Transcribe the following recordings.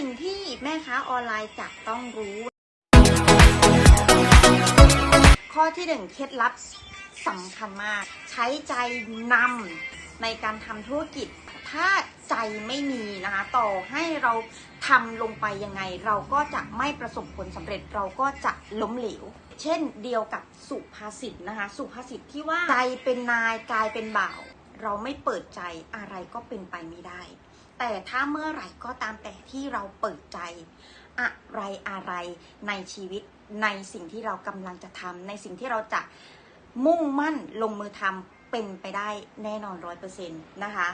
สิ่งที่แม่ค้าออนไลน์จะต้องรู้ ข้อที่หนึ่งเคล็ดลับสำคัญมาก ใช้ใจนำในการทำธุรกิจ ถ้าใจไม่มีนะคะ ต่อให้เราทำลงไปยังไง เราก็จะไม่ประสบผลสำเร็จเราก็จะล้มเหลว เช่นเดียวกับสุภาษิตนะคะ สุภาษิตที่ว่าใจเป็นนายกายเป็นบ่าว เราไม่เปิดใจอะไรก็เป็นไปไม่ได้ แต่ถ้าเมื่อไหร่ก็ตามแต่ที่เราเปิดใจ อะไรอะไรในชีวิตในสิ่งที่เรากำลังจะทำในสิ่งที่เราจะมุ่งมั่นลงมือทำเป็นไปได้แน่นอนร้อยเปอร์เซ็นต์นะคะ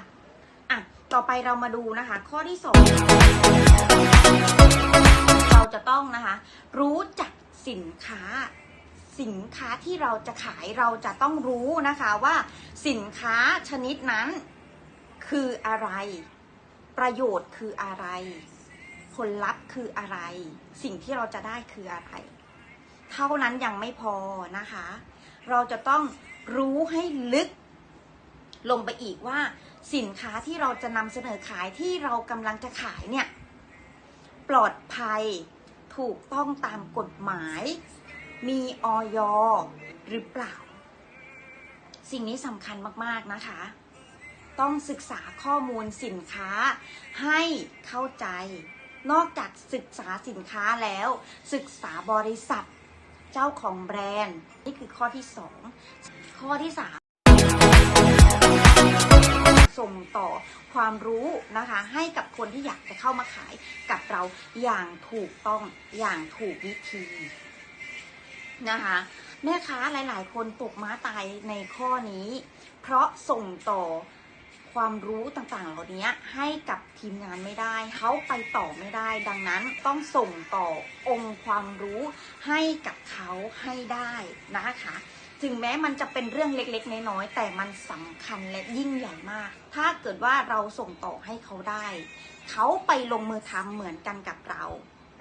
อะต่อไปเรามาดูนะคะ ข้อที่สองเราจะต้องนะคะ รู้จักสินค้าสินค้าที่เราจะขายเราจะต้องรู้นะคะว่าสินค้าชนิดนั้นคืออะไร ประโยชน์คืออะไร ผลลัพธ์คืออะไร สิ่งที่เราจะได้คืออะไร เท่านั้นยังไม่พอนะคะ เราจะต้องรู้ให้ลึก ลงไปอีกว่า สินค้าที่เราจะนำเสนอขายที่เรากำลังจะขายเนี่ย ปลอดภัยถูกต้องตามกฎหมาย มีออยหรือเปล่า สิ่งนี้สำคัญมาก ๆ นะคะ ต้องศึกษาข้อมูลสินค้าให้เข้าใจ นอกจากศึกษาสินค้าแล้ว ศึกษาบริษัทเจ้าของแบรนด์ นี่คือข้อที่สองข้อที่สามส่งต่อความรู้นะคะ ให้กับคนที่อยากจะเข้ามาขายกับเราอย่างถูกต้องอย่างถูกวิธีนะคะ แม่ค้าหลาย ๆ คนตกม้าตายในข้อนี้ เพราะส่งต่อ ความรู้ต่างๆ เหล่านี้ให้กับทีมงานไม่ได้ เขาไปต่อไม่ได้ ดังนั้นต้องส่งต่อองค์ความรู้ให้กับเขาให้ได้นะคะถึงแม้มันจะเป็นเรื่องเล็กๆ น้อยๆ แต่มันสำคัญและยิ่งใหญ่มาก ถ้าเกิดว่าเราส่งต่อให้เขาได้ เขาไปลงมือทำเหมือนกันกับเรา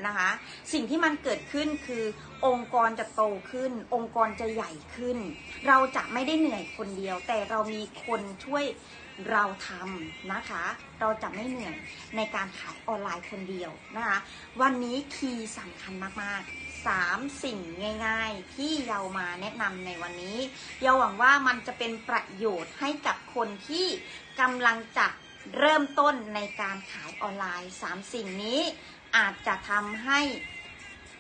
นะคะ สิ่งที่มันเกิดขึ้นคือองค์กรจะโตขึ้น องค์กรจะใหญ่ขึ้น เราจะไม่ได้เหนื่อยคนเดียว แต่เรามีคนช่วยเราทำนะคะ เราจะไม่เหนื่อยในการขายออนไลน์คนเดียวนะคะ วันนี้คีย์สำคัญมากๆ 3 สิ่งง่ายๆ ที่เรามาแนะนำในวันนี้เยาหวังว่ามันจะเป็นประโยชน์ให้กับคนที่กำลังจะเริ่มต้นในการขายออนไลน์ 3 สิ่งนี้ อาจจะทำให้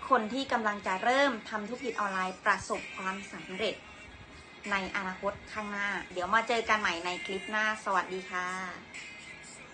คนที่กำลังจะเริ่มทำธุรกิจออนไลน์ประสบความสำเร็จในอนาคตข้างหน้า เดี๋ยวมาเจอกันใหม่ในคลิปหน้า สวัสดีค่ะ